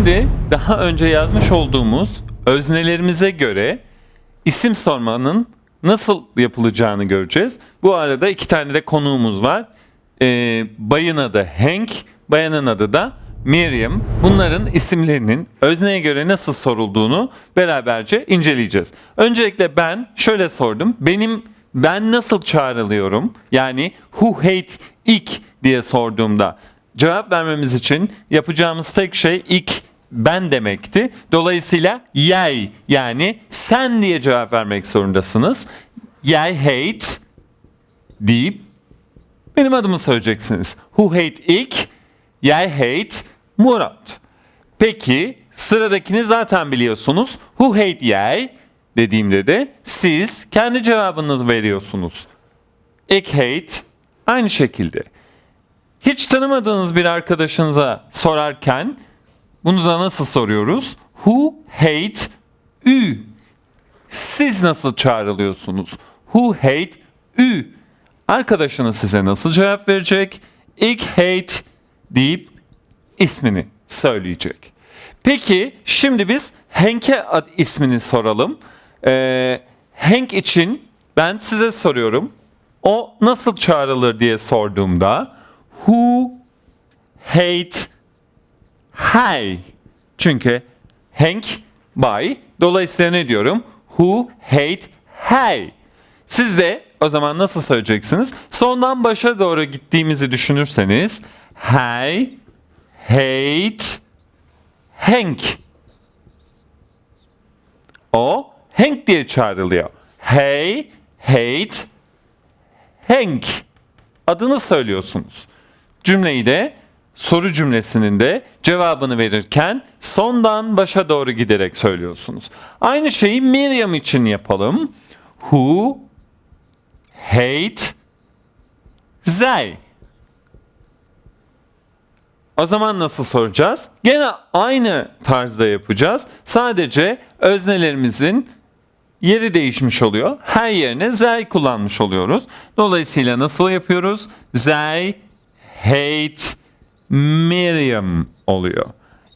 Şimdi daha önce yazmış olduğumuz öznelerimize göre isim sormanın nasıl yapılacağını göreceğiz. Bu arada iki tane de konuğumuz var. Ee, bayın adı Hank, bayanın adı da Miriam. Bunların isimlerinin özneye göre nasıl sorulduğunu beraberce inceleyeceğiz. Öncelikle ben şöyle sordum. Benim ben nasıl çağrılıyorum? Yani who hate ik diye sorduğumda cevap vermemiz için yapacağımız tek şey ilk ben demekti. Dolayısıyla yay yani sen diye cevap vermek zorundasınız. Yay hate deyip benim adımı söyleyeceksiniz. Who hate ik? Yay hate Murat. Peki sıradakini zaten biliyorsunuz. Who hate yay dediğimde de siz kendi cevabınızı veriyorsunuz. Ik hate aynı şekilde. Hiç tanımadığınız bir arkadaşınıza sorarken bunu da nasıl soruyoruz? Who hate ü. Siz nasıl çağrılıyorsunuz? Who hate ü. Arkadaşınız size nasıl cevap verecek? Ik hate deyip ismini söyleyecek. Peki şimdi biz Hank'e ad ismini soralım. Ee, Hank için ben size soruyorum. O nasıl çağrılır diye sorduğumda who hate Hey. Çünkü Hank by. Dolayısıyla ne diyorum? Who hate hey. Siz de o zaman nasıl söyleyeceksiniz? Sondan başa doğru gittiğimizi düşünürseniz hey hate Hank. O Hank diye çağrılıyor. Hey hate Hank. Adını söylüyorsunuz. Cümleyi de soru cümlesinin de cevabını verirken sondan başa doğru giderek söylüyorsunuz. Aynı şeyi Miriam için yapalım. Who hate they? O zaman nasıl soracağız? Gene aynı tarzda yapacağız. Sadece öznelerimizin yeri değişmiş oluyor. Her yerine they kullanmış oluyoruz. Dolayısıyla nasıl yapıyoruz? They hate Miriam oluyor.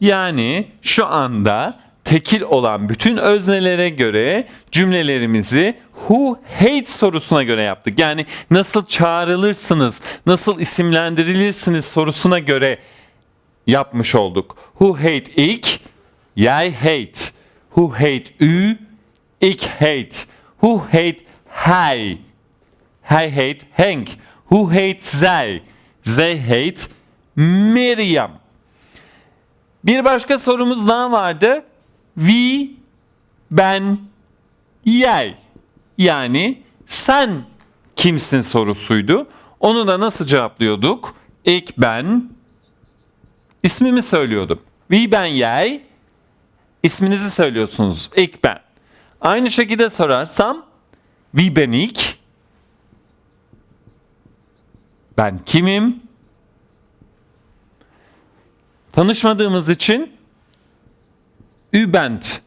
Yani şu anda tekil olan bütün öznelere göre cümlelerimizi who hate sorusuna göre yaptık. Yani nasıl çağrılırsınız, nasıl isimlendirilirsiniz sorusuna göre yapmış olduk. Who hate ik, yay hate. Who hate ü, ik hate. Who hate hey, hey hate Hank. Who hate they, they hate Miriam. Bir başka sorumuz daha vardı. We, ben, yay. Yani sen kimsin sorusuydu. Onu da nasıl cevaplıyorduk? İlk ben, ismimi söylüyordum. We, ben, yay. İsminizi söylüyorsunuz. İlk ben. Aynı şekilde sorarsam we, ben, ilk. Ben kimim? Tanışmadığımız için Übent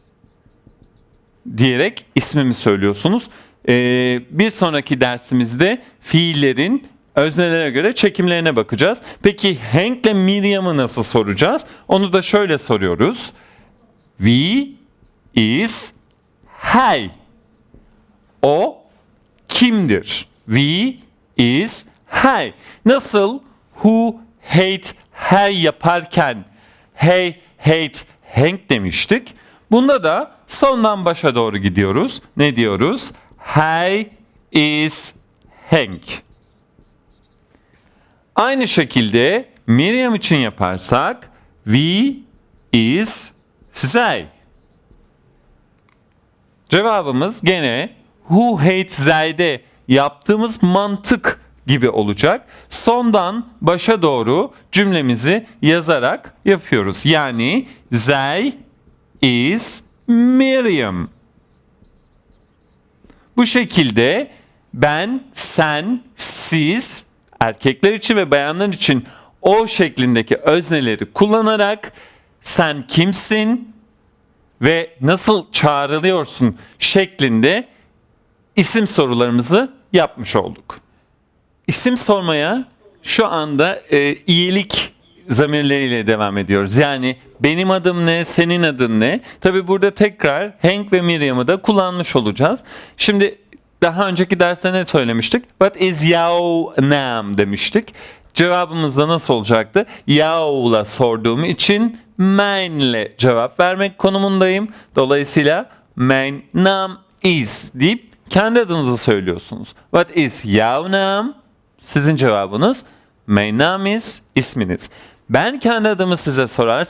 diyerek ismimi söylüyorsunuz. Ee, bir sonraki dersimizde fiillerin öznelere göre çekimlerine bakacağız. Peki Hank ile Miriam'ı nasıl soracağız? Onu da şöyle soruyoruz. We is hey. O kimdir? We is hey. Nasıl who hate hey yaparken hey hate Hank demiştik. Bunda da sondan başa doğru gidiyoruz. Ne diyoruz? Hey is Hank. Aynı şekilde Miriam için yaparsak we is they. Cevabımız gene who hates they'de yaptığımız mantık gibi olacak. Sondan başa doğru cümlemizi yazarak yapıyoruz. Yani they is Miriam. Bu şekilde ben, sen, siz erkekler için ve bayanlar için o şeklindeki özneleri kullanarak sen kimsin ve nasıl çağrılıyorsun şeklinde isim sorularımızı yapmış olduk. İsim sormaya şu anda e, iyilik zamirleriyle devam ediyoruz. Yani benim adım ne, senin adın ne? Tabi burada tekrar Hank ve Miriam'ı da kullanmış olacağız. Şimdi daha önceki derste ne söylemiştik? What is your name demiştik. Cevabımız da nasıl olacaktı? Yow'la sorduğum için mine'le cevap vermek konumundayım. Dolayısıyla my name is deyip kendi adınızı söylüyorsunuz. What is your name? Sizin cevabınız my name is isminiz. Ben kendi adımı size sorarsam